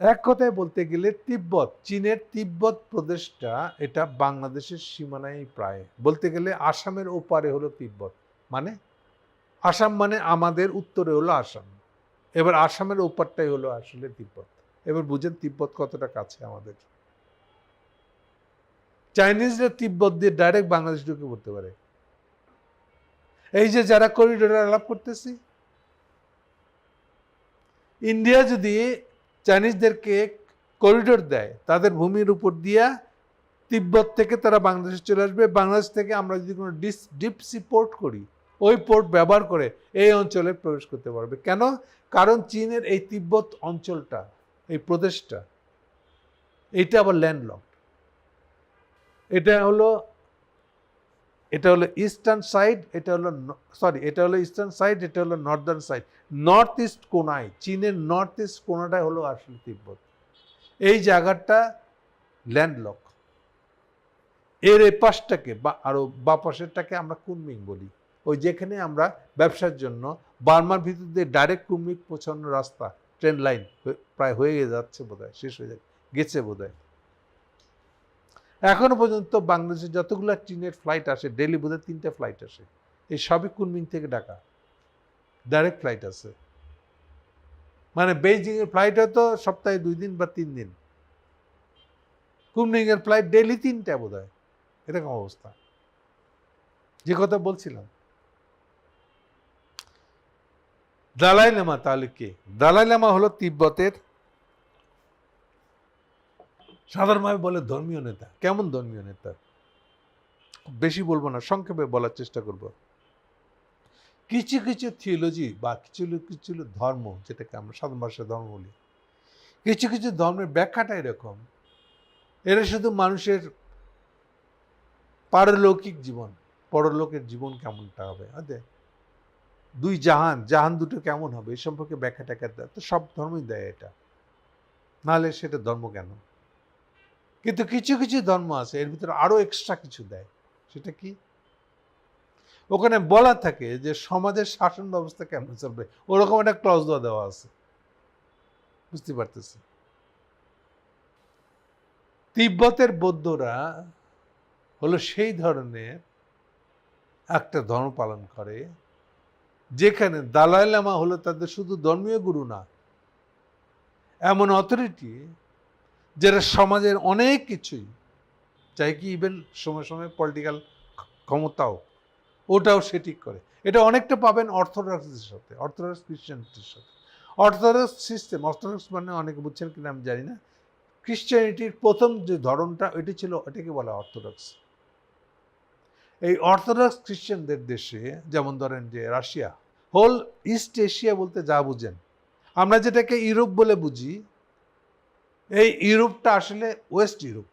এক কথায় বলতে গেলে তিব্বত, চীনের তিব্বত প্রদেশটা এটা বাংলাদেশের সীমানায় প্রায়। বলতে গেলে আসামের ওপারে হলো তিব্বত মানে আসাম মানে আমাদের উত্তরে হলো আসাম। এবার আসামের ওপারটাই হলো আসলে তিব্বত। এবার বুঝেন তিব্বত কতটা কাছে আমাদের। চাইনিজরা তিব্বত দিয়ে ডাইরেক্ট বাংলাদেশ ঢুকে পড়তে পারে। এই যে যারা করিডোরে আলাপ করতেছি, ইন্ডিয়া যদি চাইনিজদেরকে করিডোর দেয়। তাদের ভূমির উপর দিয়া তিব্বত থেকে তারা বাংলাদেশে চলে আসবে। বাংলাদেশ থেকে আমরা যদি কোনো ডিস ডিপ সি পোর্ট করি, ওই পোর্ট ব্যবহার করে এই অঞ্চলে প্রবেশ করতে পারবে। কেন? কারণ চীনের এই তিব্বত অঞ্চলটা, এই প্রদেশটা এটা আবার ল্যান্ডলক এটা হলো এটা হলো ইস্টার্ন সাইড এটা হলো সরি এটা হলো ইস্টার্ন সাইড এটা হলো নর্দার্ন সাইড নর্থ ইস্ট কোনায়, চীনের নর্থ ইস্ট কোনাটাই হলো আসলে তিব্বত। এই জায়গাটা ল্যান্ডলক এর এ পাশটাকে বা আরও বা পাশেরটাকে আমরা কুনমিং বলি। ওই যেখানে আমরা ব্যবসার জন্য বার্মার ভিতর দিয়ে ডাইরেক্ট কুনমিং পৌঁছানোর রাস্তা ট্রেন লাইন প্রায় হয়ে যাচ্ছে বোধহয়, শেষ হয়ে যাচ্ছে, গেছে বোধহয়। এখনও পর্যন্ত বাংলাদেশে যতগুলো চীনের ফ্লাইট আসে ডেলি বোধহয় তিনটে ফ্লাইট আসে। এই সবই কুনমিং থেকে ঢাকা। ডাইরেক্ট ফ্লাইট আছে। মানে বেইজিং এর ফ্লাইট হয়তো সপ্তাহে দুই দিন বা তিন দিন। এর ফ্লাইট ডেলি তিনটা বোধ হয় এরকম অবস্থা। যে কথা বলছিলাম। দালাই লামা তাহলে কে? দালাই লামা হলো তিব্বতের সাধারণভাবে বলে ধর্মীয় নেতা। কেমন ধর্মীয় নেতা? বেশি বলব না, সংক্ষেপে বলার চেষ্টা করব। কিছু কিছু থিওলজি বা কিছু কিছু ধর্ম, যেটাকে আমরা সাধারণ ভাষায় ধর্ম বলি, কিছু কিছু ধর্মের ব্যাখ্যাটা এরকম। এরা শুধু মানুষের পারলৌকিক জীবন, পরলোকের জীবন কেমনটা হবে? আদে, দুই জাহান জাহান দুটো কেমন হবে? এ সম্পর্কে ব্যাখ্যা ট্যাখ্যা দেয়? তো সব ধর্মই দেয় এটা। নাহলে সেটা ধর্ম কেন? কিন্তু কিছু কিছু ধর্ম আছে, এর ভিতরে আরও এক্সট্রা কিছু দেয়। সেটা কি? ওখানে বলা থাকে যে সমাজের শাসন ব্যবস্থা কেমন চলবে? ওরকম একটা ক্লজ দেওয়া দেওয়া আছে। বুঝতে পারতেছি তিব্বতের বৌদ্ধরা হলো সেই ধরনের একটা ধর্ম পালন করে, যেখানে দালাই লামা হলো তাদের শুধু ধর্মীয় গুরু না, এমন অথরিটি যারা সমাজের অনেক কিছুই। চাই কি ইভেন সময় সময় পলিটিক্যাল ক্ষমতাও, ওটাও সে ঠিক করে। এটা অনেকটা পাবেন অর্থোডক্সের সাথে অর্থোডক্স খ্রিস্টানিটির সাথে। অর্থোডক্স সিস্টেম অর্থোডক্স মানে অনেকে বুঝছেন কিনা আমি জানি না। খ্রিস্টানিটির প্রথম যে ধরনটা এটি ছিল এটাকে বলা অর্থোডক্স এই অর্থোডক্স খ্রিস্টানদের দেশে, যেমন ধরেন যে রাশিয়া হোল ইস্ট এশিয়া বলতে যা বুঝেন। আমরা যেটাকে ইউরোপ বলে বুঝি এই ইউরোপটা আসলে ওয়েস্ট ইউরোপ।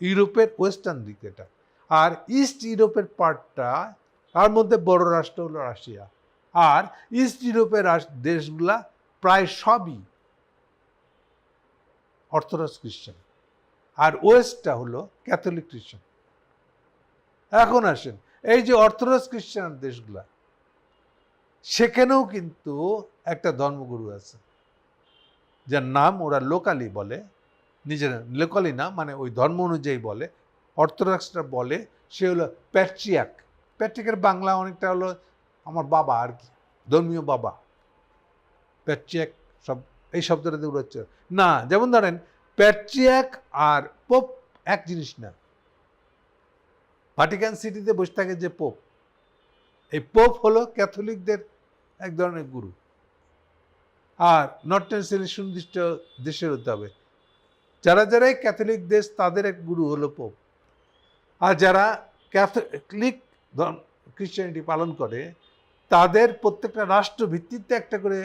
ইউরোপের ওয়েস্টার্ন দিক এটা। আর ইস্ট ইউরোপের পার্টটা, তার মধ্যে বড় রাষ্ট্র হলো রাশিয়া। আর ইস্ট ইউরোপের দেশগুলা প্রায় সবই অর্থোডক্স খ্রিস্টান। আর ওয়েস্টটা হলো ক্যাথলিক খ্রিস্টান। এখন আসেন, এই যে অর্থোডক্স খ্রিস্টান দেশগুলা, সেখানেও কিন্তু একটা ধর্মগুরু আছে। যার নাম ওরা লোকালি বলে, নিজের লোকালি না মানে ওই ধর্ম অনুযায়ী বলে অর্থোডক্সটা বলে, সে হলো প্যাট্রিয়াক প্যাট্রিকের বাংলা অনেকটা হলো আমার বাবা আর কি, ধর্মীয় বাবা। প্যাট্রিয়াক সব, এই শব্দটা দিয়ে উড়াচ্ছে। না, যেমন ধরেন প্যাট্রিয়াক আর পোপ এক জিনিস না। ভাটিকান সিটিতে বসে থাকে যে পোপ এই পোপ হলো ক্যাথলিকদের এক ধরনের গুরু। আর নর্থ সুনির্দিষ্ট দেশের হতে হবে। যারা যারাই ক্যাথলিক দেশ, তাদের এক গুরু হলো পোপ। আর যারা ক্যাথলিক খ্রিস্টানিটি পালন করে, তাদের প্রত্যেকটা রাষ্ট্র ভিত্তিতে একটা করে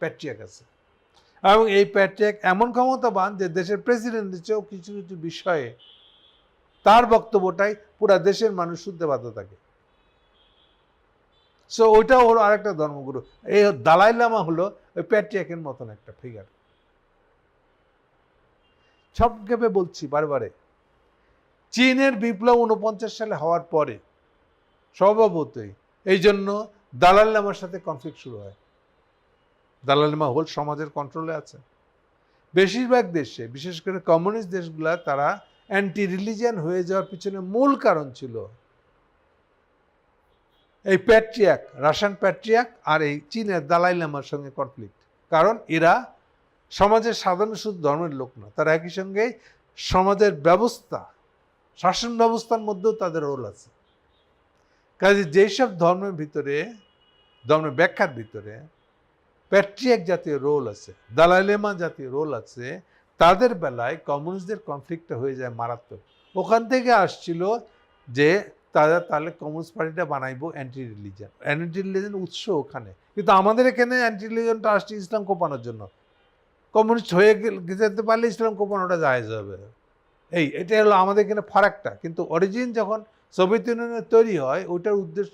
প্যাট্রিয়াক আছে। এবং এই প্যাট্রিয়াক এমন ক্ষমতাবান যে দেশের প্রেসিডেন্টের চেয়েও কিছু কিছু বিষয়ে তার বক্তব্যটাই পুরা দেশের মানুষ শুনতে বাধ্য থাকে। সো ওইটাও হলো আরেকটা ধর্মগুরু। এই দালাই লামা হলো ওই প্যাট্রিয়াকের মতন একটা ফিগার সংক্ষেপে বলছি বারবারে চীনের বিপ্লব উনপঞ্চাশ সালে হওয়ার পরে স্বভাবতই এই জন্য দালাল লামার সাথে কনফ্লিক্ট শুরু হয়। দালাল লামা হোল সমাজের কন্ট্রোলে আছে। বেশিরভাগ দেশে, বিশেষ করে কমিউনিস্ট দেশগুলা, তারা অ্যান্টি রিলিজিয়ান হয়ে যাওয়ার পিছনে মূল কারণ ছিল এই প্যাট্রিয়াক রাশিয়ান প্যাট্রিয়াক আর এই চীনের দালাই লামার সঙ্গে কনফ্লিক্ট কারণ এরা সমাজের সাধারণ শুধু ধর্মের লোক না, তারা একই সঙ্গে সমাজের ব্যবস্থা, শাসন ব্যবস্থার মধ্যেও তাদের রোল আছে। কাজে যেসব ধর্মের ভিতরে, ধর্মের ব্যাখ্যার ভিতরে প্যাট্রিয়াক জাতীয় রোল আছে দালাইলেমা জাতীয় রোল আছে, তাদের বেলায় কমিউনিস্টদের কনফ্লিক্টটা হয়ে যায় মারাত্মক। ওখান থেকে আসছিল যে তারা তাহলে কমিউনিস্ট পার্টিটা বানাইবো অ্যান্টি রিলিজন অ্যান্টি রিলিজন উৎস ওখানে। কিন্তু আমাদের এখানে অ্যান্টি রিলিজনটা আসছে ইসলাম কোপানোর জন্য। কমিউনিস্ট হয়ে যেতে পারলে ইসলাম কোপানোটা জায়েজ হবে। এই এটা হলো আমাদের এখানে ফারাকটা। কিন্তু অরিজিন যখন সোভিয়েত ইউনিয়নের তৈরি হয়, ওইটার উদ্দেশ্য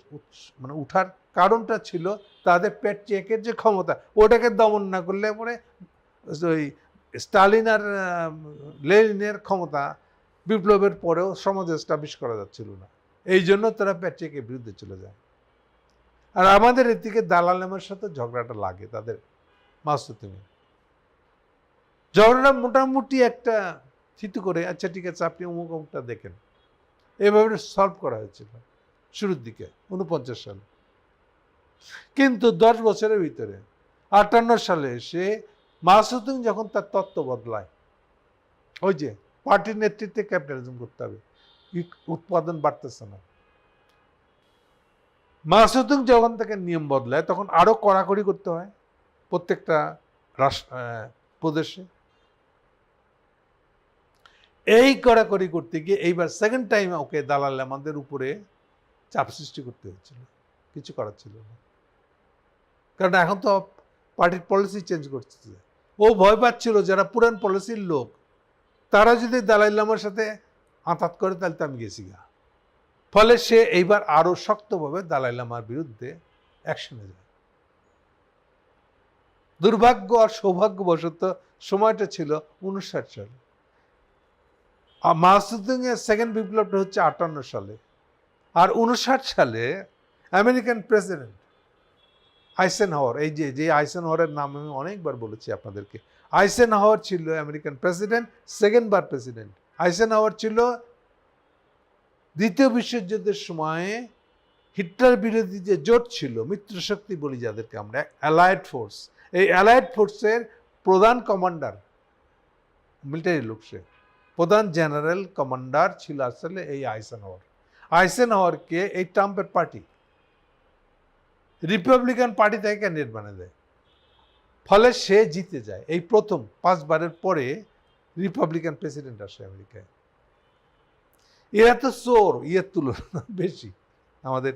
মানে উঠার কারণটা ছিল তাদের পেট চেকের যে ক্ষমতা, ওটাকে দমন না করলে পরে ওই স্টালিন আর লেনিনের ক্ষমতা বিপ্লবের পরেও সমাজে এস্টাবলিশ করা যাচ্ছিল না। এই জন্য তারা প্যাট্রিকের বিরুদ্ধে চলে যায়। আর আমাদের এদিকে দালালেমের সাথে ঝগড়াটা লাগে, তাদের মাসুতিমি ঝগড়াটা মোটামুটি একটা থিতু করে আচ্ছা ঠিক আছে, আপনি অমুক অমুকটা দেখেন। এভাবে সলভ করা হয়েছিল শুরুর দিকে উনপঞ্চাশ সালে। কিন্তু দশ বছরের ভিতরে, আটান্ন সালে এসে মাসুদ্দিন যখন তার তত্ত্ব বদলায়, ওই যে পার্টির নেতৃত্বে ক্যাপিটালিজম করতে হবে। উৎপাদন বাড়তেছে না। মাসুদ্দিন যখন থেকে নিয়ম বদলায়, তখন আরও কড়াকড়ি করতে হয় প্রত্যেকটা প্রদেশে। এই কড়াকড়ি করতে গিয়ে এইবার সেকেন্ড টাইম ওকে দালাল আমাদের উপরে চাপ সৃষ্টি করতে হচ্ছিল কিছু করার ছিল না। কারণ এখন তো পার্টির পলিসি চেঞ্জ করছে। ও ভয় পাচ্ছিল যারা পুরান পলিসির লোক। তারা যদি দালাই লামার সাথে আঁতাত করে তাহলে তো আমি গেছি গা। ফলে সে এইবার আরও শক্তভাবে দালাই লামার বিরুদ্ধে অ্যাকশনে যায়। দুর্ভাগ্য আর সৌভাগ্যবশত সময়টা ছিল উনষাট সালে। আর মাসুদ্দিনের সেকেন্ড বিপ্লবটা হচ্ছে আটান্ন সালে। আর উনষাট সালে আমেরিকান প্রেসিডেন্ট আইসেন হাওয়ার এই যে যে আইসেন হাওয়ারের নাম আমি অনেকবার বলেছি আপনাদেরকে। আইসেন হাওয়ার ছিল আমেরিকান প্রেসিডেন্ট সেকেন্ড বার প্রেসিডেন্ট আইসেন হাওয়ার ছিল দ্বিতীয় বিশ্বযুদ্ধের সময়ে হিটলার বিরোধী যে জোট ছিল মিত্রশক্তি বলি যাদেরকে আমরা অ্যালায়েড ফোর্স এই অ্যালায়েড ফোর্সের প্রধান কমান্ডার মিলিটারি লোক সে, প্রধান জেনারেল কমান্ডার ছিল আসলে এই আইসেন হাওয়ার আইসেন হাওয়ারকে এই ট্রাম্পের পার্টি রিপাবলিকান পার্টি থেকে ক্যান্ডিডেট বানিয়ে দেয়। ফলে সে জিতে যায়। এই প্রথম, পাঁচবারের পরে রিপাবলিকান প্রেসিডেন্ট আসে আমেরিকায়। এরা তো চোর, ইয়ের তুলনা বেশি। আমাদের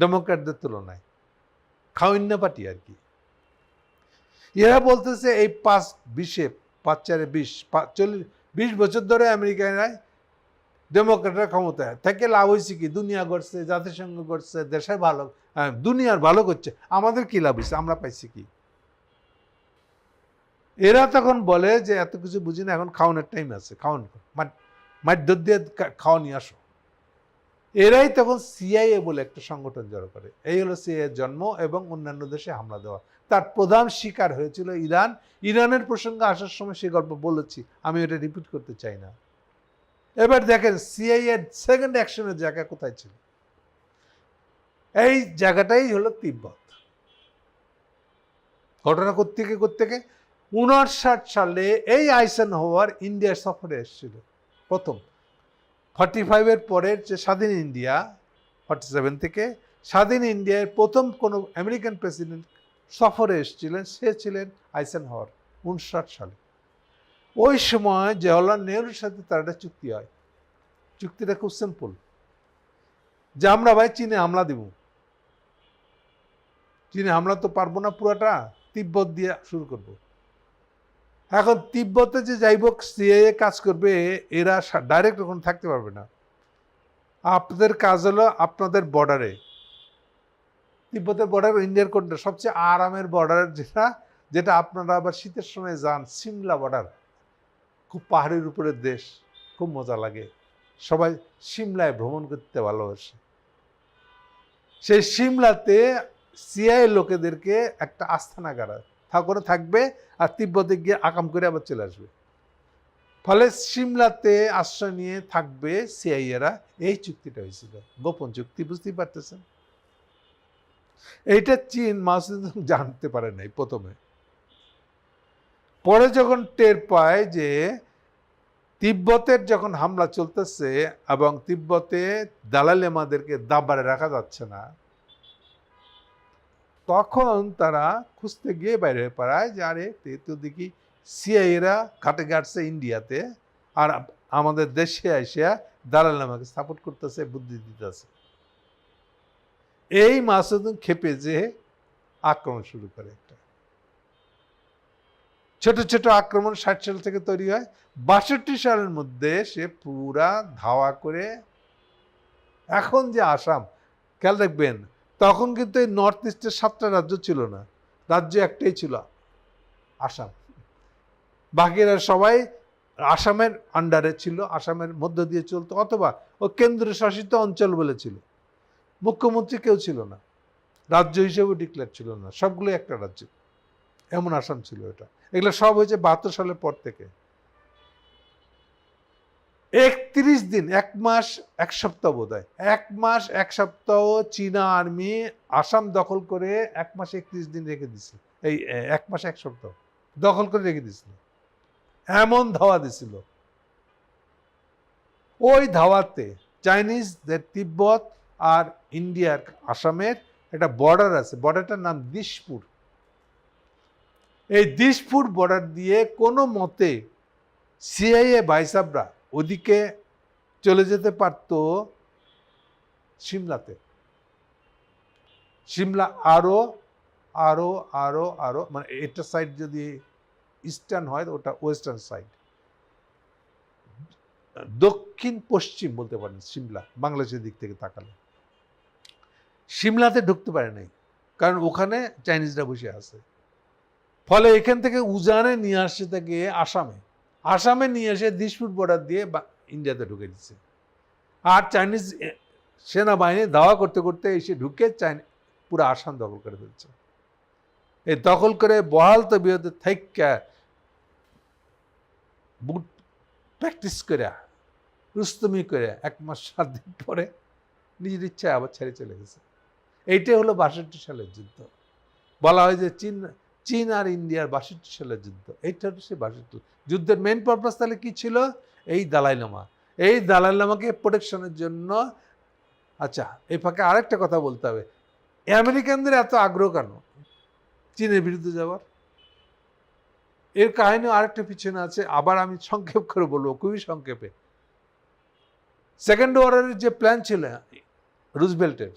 ডেমোক্র্যাটদের তুলনায়। খাওয়ান্না পার্টি আর কি। এরা বলতেছে এই পাঁচ বিশে, পাঁচ চারে বিশ চল্লিশ, বিশ বছর ধরে আমেরিকায় ডেমোক্রেটরা ক্ষমতায়। থেকে লাভ হয়েছে কি? দুনিয়া করছে জাতিসংঘ করছে দেশের ভালো দুনিয়ার ভালো করছে। আমাদের কি লাভ হয়েছে? আমরা পাইছি কি? এরা তখন বলে যে, এত কিছু বুঝি না এখন খাওয়ানোর টাইম আছে, খাওয়ান মাঠ দিয়ে খাওয়া নিয়ে আসো। এরাই তখন সিআইএ বলে একটা সংগঠন জড়ো করে। এই হলো সিআইএ জন্ম এবং অন্যান্য দেশে হামলা দেওয়া। তার প্রধান শিকার হয়েছিল ইরান। ইরানের প্রসঙ্গে আসার সময় সে গল্প বলেছি, আমি এটা রিপিট করতে চাই না। এবার দেখেন সিআইএর সেকেন্ড অ্যাকশনের জায়গা কোথায় ছিল? এই জায়গাটাই হলো তিব্বত। ঘটনা কোত্থেকে কোত্থেকে? উনষাট সালে এই আইসেন হওয়ার ইন্ডিয়া সফরে এসেছিল। প্রথম। ফর্টি ফাইভের পরের যে স্বাধীন ইন্ডিয়া ফর্টি সেভেন থেকে স্বাধীন ইন্ডিয়ার প্রথম কোনো আমেরিকান প্রেসিডেন্ট সফরে এসেছিলেন, সে ছিলেন আইসেন হওয়ার উনষাট সালে। ওই সময় জওয়াহরলাল নেহরুর সাথে তার একটা চুক্তি হয়। চুক্তিটা খুব সিম্পল যে আমরা ভাই চীনে হামলা দিব। চীনে হামলা তো পারব না পুরাটা, তিব্বত দিয়ে শুরু করব। এখন তিব্বতে যে যাইব সিএ কাজ করবে, এরা ডাইরেক্ট ওখানে থাকতে পারবে না। আপনাদের কাজ হলো আপনাদের বর্ডারে তিব্বতের বর্ডার ইন্ডিয়ার কোনটা সবচেয়ে আরামের বর্ডার যেটা যেটা আপনারা আবার শীতের সময় যান, সিমলা বর্ডার খুব পাহাড়ের উপরের দেশ, খুব মজা লাগে। সবাই সিমলায় ভ্রমণ করতে ভালোবাসে। সেই সিমলাতে সিআই লোকেদেরকে একটা আস্থানাগার ঠাকুরে থাকবে আর তিব্বতে গিয়ে আকাম করে আবার চলে আসবে। ফলে সিমলাতে আশ্রয় নিয়ে থাকবে সিআইএরা। এই চুক্তিটা হয়েছিল। গোপন চুক্তি, বুঝতেই পারতেছেন? এইটা চীন মাসুদ জানতে পারে নাই প্রথমে। পরে যখন টের পায় যে তিব্বতের যখন হামলা চলতেছে এবং তিব্বতে দালাল লেমাদেরকে দাবারে রাখা যাচ্ছে না তখন তারা খুঁজতে গিয়ে বাইরে পড়ায় যে, আরে, তো দেখি সিআইরা কাটে গাটছে ইন্ডিয়াতে আর আমাদের দেশে এসে দালাল নামাকে সাপোর্ট করতেছে, বুদ্ধি দিতেছে। এই মাসুদুন খেপে যে আক্রমণ শুরু করে একটা। ছোট ছোট আক্রমণ ষাট সাল থেকে তৈরি হয়। বাষট্টি সালের মধ্যে সে পুরা ধাওয়া করে এখন যে আসাম, খেয়াল রাখবেন তখন কিন্তু এই নর্থ ইস্টের সাতটা রাজ্য ছিল না। রাজ্য একটাই ছিল, আসাম। বাকিরা সবাই আসামের আন্ডারে ছিল, আসামের মধ্য দিয়ে চলতো, অথবা ও কেন্দ্র শাসিত অঞ্চল বলে ছিল। মুখ্যমন্ত্রী কেউ ছিল না, রাজ্য হিসেবে ডিক্লেয়ার ছিল না সবগুলো একটা রাজ্য। এমন আসাম ছিল এটা। এগুলো সব হয়েছে বাহাত্তর সালের পর থেকে। একত্রিশ দিন, এক মাস, এক সপ্তাহ বোধ হয় এক মাস, এক সপ্তাহ চীনা আর্মি আসাম দখল করে এক মাস একত্রিশ দিন রেখে দিছিল এই এক মাস, এক সপ্তাহ দখল করে রেখে দিছিল। এমন ধাওয়া দিছিল। ওই ধাওয়াতে চাইনিজদের তিব্বত আর ইন্ডিয়ার আসামের একটা বর্ডার আছে। বর্ডারটার নাম দিশপুর। এই দিশপুর বর্ডার দিয়ে কোনো মতে সিআইএ ভাইসাবরা ওদিকে চলে যেতে পারতো সিমলাতে। সিমলা আরও আরও আরও আরও মানে এটা সাইড যদি ইস্টার্ন হয়, ওটা ওয়েস্টার্ন সাইড দক্ষিণ পশ্চিম বলতে পারেন সিমলা, বাংলাদেশের দিক থেকে তাকালে। সিমলাতে ঢুকতে পারে নাই, কারণ ওখানে চাইনিজরা বসে আছে। ফলে এখান থেকে উজানে নিয়ে আসছে তাকে আসামে। আসামে নিয়ে এসে দিশপুর বর্ডার দিয়ে ইন্ডিয়াতে ঢুকে দিচ্ছে আর চাইনিজ সেনাবাহিনী দাওয়া করতে করতে এসে ঢুকে চাইনি পুরো আসাম দখল করে ফেলছে। এই দখল করে বহাল তো তবিয়তে থাইকা বুট প্র্যাকটিস করে, রুস্তমি করে এক মাস সাত দিন পরে নিজের ইচ্ছায় আবার ছেড়ে চলে গেছে। এইটাই হলো বাষট্টি সালের যুদ্ধ। বলা হয় যে চীন চীন আর ইন্ডিয়ার বাষট্টি সালের যুদ্ধ। এইটা হচ্ছে বাষট্টি। যুদ্ধের মেন পারপাস তাহলে কি ছিল? এই দালাই লামা। এই দালাই লামাকে প্রোটেকশনের জন্য আচ্ছা এই ফাঁকে আরেকটা কথা বলতে হবে। আমেরিকানদের এত আগ্রহ কেন? চীনের বিরুদ্ধে যাওয়ার? এর কাহিনী আরেকটা পিছনে আছে, আবার আমি সংক্ষেপ করে বলব, খুবই সংক্ষেপে। সেকেন্ড ওয়ারের যে প্ল্যান ছিল রুজবেল্টের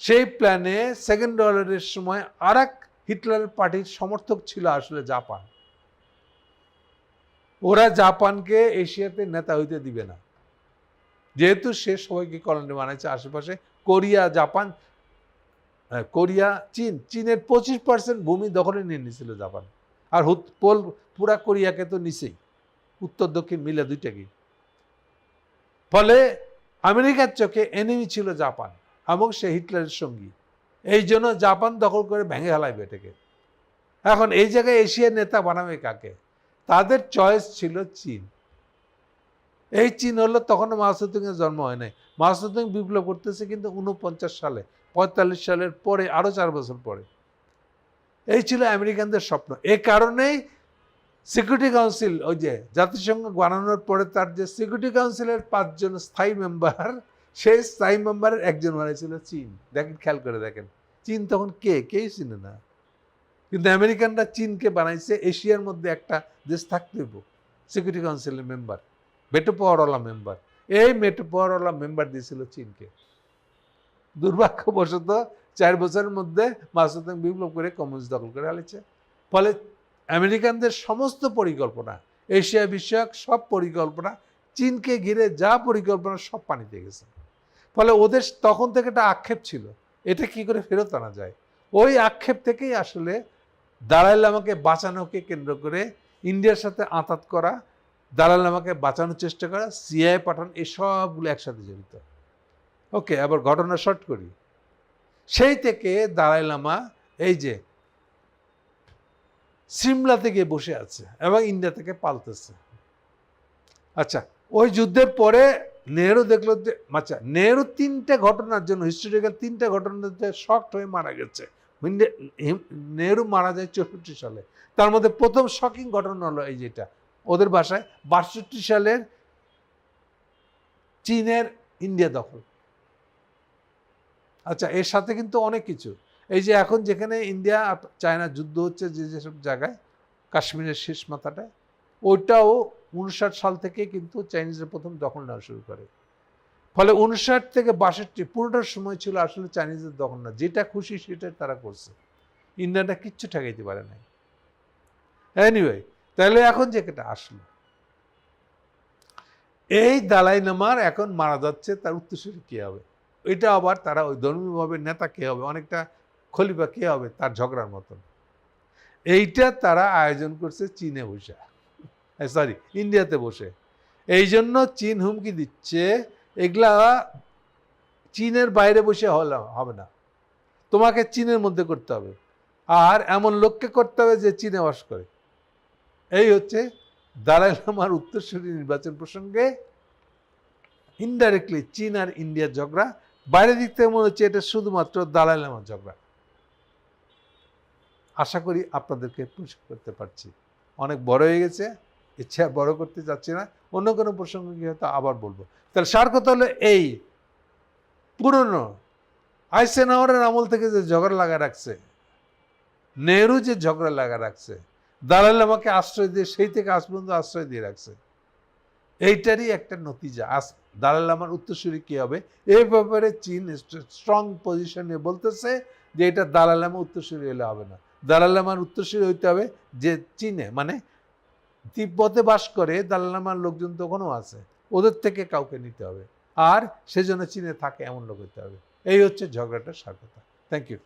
সেই প্ল্যানে সেকেন্ড ওয়ারের সময় আর এক হিটলার পার্টির সমর্থক ছিল আসলে জাপান। ওরা জাপানকে এশিয়াতে নেতা হইতে দিবে না। যেহেতু সে সবাইকে কলোনি বানাইছে আশেপাশে কোরিয়া জাপান হ্যাঁ, কোরিয়া চীন চীনের পঁচিশ পার্সেন্ট ভূমি দখলে নিয়ে নিয়েছিল জাপান। আর পোল পুরা কোরিয়াকে তো নিছেই। উত্তর দক্ষিণ মিলে দুইটাকে ফলে আমেরিকার চোখে এনিমি ছিল জাপান এবং সে হিটলারের সঙ্গী। এই জন্য জাপান দখল করে ভেঙে হেলাইবে এটাকে। এখন এই জায়গায় এশিয়ার নেতা বানাবে কাকে? তাদের চয়েস ছিল চীন। এই চীন হলো তখনও মাসুদিংয়ের জন্ম হয় নাই। মাসুদিং বিপ্লব করতেছে কিন্তু উনপঞ্চাশ সালে, পঁয়তাল্লিশ সালের পরে আরও চার বছর পরে। এই ছিল আমেরিকানদের স্বপ্ন। এ কারণেই সিকিউরিটি কাউন্সিল ওই যে জাতিসংঘ বানানোর পরে তার যে সিকিউরিটি কাউন্সিলের পাঁচজন স্থায়ী মেম্বার সেই স্থায়ী মেম্বারের একজন বানিয়েছিল চীন। দেখেন, খেয়াল করে দেখেন। চীন তখন কে? কেই চিনে না। কিন্তু আমেরিকানরা চীনকে বানাইছে, এশিয়ার মধ্যে একটা দেশ থাকতে সিকিউরিটি কাউন্সিলের মেম্বার মেটো পাওয়ারওয়ালা মেম্বার এই মেটো পাওয়ারওয়ালা মেম্বার দিয়েছিল চীনকে। দুর্ভাগ্যবশত চার বছরের মধ্যে মাসুদাং বিপ্লব করে কমিউনিস্ট দখল করে আলেছে ফলে আমেরিকানদের সমস্ত পরিকল্পনা, এশিয়া বিষয়ক সব পরিকল্পনা, চীনকে ঘিরে যা পরিকল্পনা সব পানিতে গেছে। ফলে ওদের তখন থেকে একটা আক্ষেপ ছিল। এটা কি করে ফেরত আনা যায়? ওই আক্ষেপ থেকেই আসলে দালাল লামাকে বাঁচানোকে কেন্দ্র করে ইন্ডিয়ার সাথে আঁতাত করা, দালাল লামাকে বাঁচানোর চেষ্টা করা, সিআই পাঠান, এই সবগুলো একসাথে জড়িত। ওকে, আবার ঘটনা শর্ট করি। সেই থেকে দালাই লামা এই যে সিমলা থেকে বসে আছে এবং ইন্ডিয়া থেকে পালতেছে। আচ্ছা ওই যুদ্ধের পরে নেহরু দেখল যে আচ্ছা নেহরু তিনটে ঘটনার জন্য হিস্টোরিক্যাল তিনটে ঘটনাতে শক্ট হয়ে মারা গেছে। ইন্ডিয়া- নেহরু মারা যায় চৌষট্টি সালে। তার মধ্যে প্রথম শকিং ঘটনা হলো এই যেটা। ওদের ভাষায় বাষট্টি সালের চীনের ইন্ডিয়া দখল। আচ্ছা এর সাথে কিন্তু অনেক কিছু। এই যে এখন যেখানে ইন্ডিয়া চায়না যুদ্ধ হচ্ছে যে যেসব জায়গায়, কাশ্মীরের শেষ মাথাটায়, ওইটাও উনষাট সাল থেকে কিন্তু চাইনিজরা প্রথম দখল নেওয়া শুরু করে। ফলে উনষাট থেকে বাষট্টি পুরোটার সময় ছিল আসলে চাইনিজদের দখল না যেটা খুশি সেটা তারা করছে। ইন্ডিয়ানরা কিচ্ছু ঠেকাইতে পারে নাই। এনিওয়ে তাহলে এখন যেটা আসলো। এই দালাই নামার এখন মারা যাচ্ছে, তার উত্তরসূরি কে হবে? এটা আবার তারা ওই ধর্মীয়ভাবে নেতা কে হবে? অনেকটা খলিফা কে হবে? তার ঝগড়ার মতন। এইটা তারা আয়োজন করছে চীনে বসে। সরি ইন্ডিয়াতে বসে। এই জন্য চীন হুমকি দিচ্ছে, এগুলা চীনের বাইরে বসে হবে না। তোমাকে চীনের মধ্যে করতে হবে। আর এমন লোককে করতে হবে যে চীনে বাস করে। এই হচ্ছে দালাই লামার উত্তরসূরি নির্বাচন প্রসঙ্গে ইনডাইরেক্টলি চীন আর ইন্ডিয়ার ঝগড়া। বাইরের দিক থেকে মনে হচ্ছে এটা শুধুমাত্র দালাই লামার ঝগড়া। আশা করি আপনাদেরকে পরিষ্কার করতে পারছি। অনেক বড় হয়ে গেছে। ইচ্ছে বড় করতে চাচ্ছি না। অন্য কোনো প্রসঙ্গ কি হয়তো আবার বলব। তাহলে সার কথা হলো এই পুরনো আইসেনাওয়ারের আমল থেকে যে ঝগড়া লাগা রাখছে, নেহরু যে ঝগড়া লাগা রাখছে, দালাল আমাকে আশ্রয় দিয়ে, সেই থেকে আজ পর্যন্ত আশ্রয় দিয়ে রাখছে। এইটারই একটা নতিজা। আস দালাল আমার উত্তরসূরি কি হবে? এই ব্যাপারে চীন স্ট্রং পজিশনে বলতেছে যে এটা দালাল আমার উত্তরসূরি হলে হবে না। দালাল আমার উত্তরসূরি হইতে হবে যে চীনে। মানে তিব্বতে বাস করে দাল্লামার লোকজন তো ওখানেও আছে। ওদের থেকে কাউকে নিতে হবে। আর সেজন্য চীনে থাকে এমন লোক হতে হবে। এই হচ্ছে ঝগড়াটার সার কথা থ্যাংক ইউ